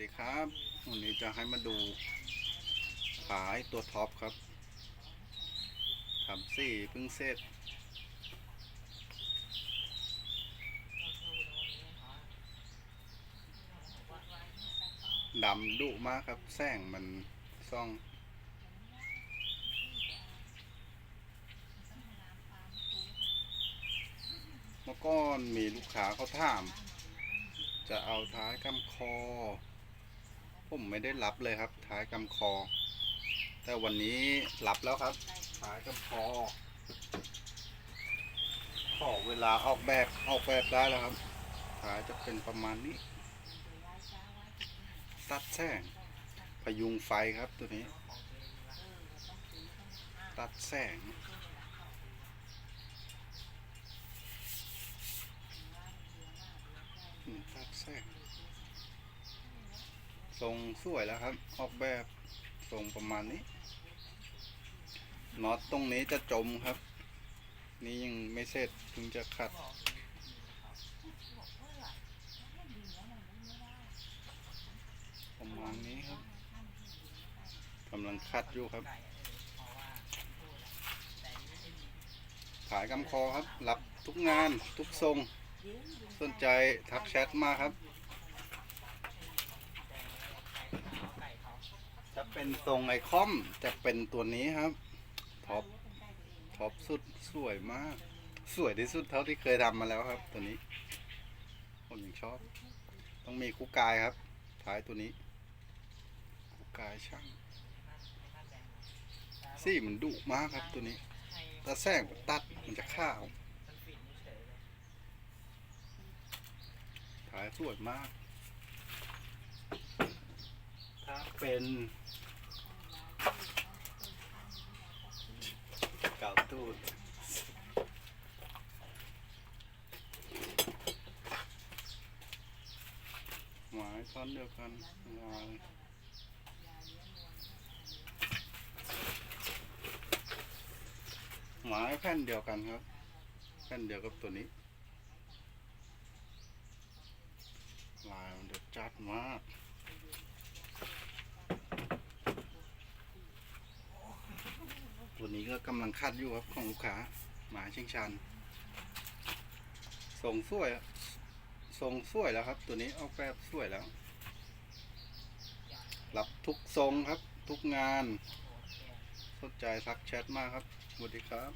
ดีครับวันนี้จะให้มาดูขายตัวท็อปครับทำสี่เพิ่งเสร็จดำดุมากครับ แสงมันซ่องเมื่อก่อนมีลูกค้าเขาถาม จะเอาท้ายกำคอ ผมไม่ได้รับเลยครับ ท้ายกำคอ แต่วันนี้รับแล้วครับ ท้ายกำคอ ขอเวลาออกแบบออกแบบได้แล้วครับ ท้ายจะเป็นประมาณนี้ ตัดแสง พยุงไฟครับตัวนี้ ตัดแสงตัดแสง ทรงสวยแล้วครับ ออกแบบทรงประมาณนี้น็อตตรงนี้จะจมครับ นี่ยังไม่เสร็จเพิ่งจะขัด ประมาณนี้ครับกำลังคัดอยู่ครับขายกำคอครับ รับทุกงานทุกทรง สนใจทักแชทมาครับ จะ เป็นทรงไอคอมจะเป็นตัวนี้ครับท็อปท็อปสุดสวยมาก สวยที่สุดเท่าที่เคยทำมาแล้วครับ ตัวนี้ ผมยังชอบ ต้องมีคู่กายครับ ท้ายตัวนี้ คู่กายช่างสีมันดุมากครับตัวนี้แต่แสงตัดมันจะข้าวขายสวยมาก ถ้าเป็นเก่าตู ดหมายท่อนเดียวกันลายหมายแผ่นเดียวกันครับ แผ่นเดียวกับตัวนี้ ลายมันเดือดจัดมาก ตัวนี้ก็กำลังคัดอยู่ครับของลูกค้าหมาเชียงชันส่งสวยอะทรงสวยแล้วครับ ตัวนี้ออกแบบสวยแล้วรับทุกทรงครับ ทุกงาน สนใจทักแชทมากครับสวัสดีครับ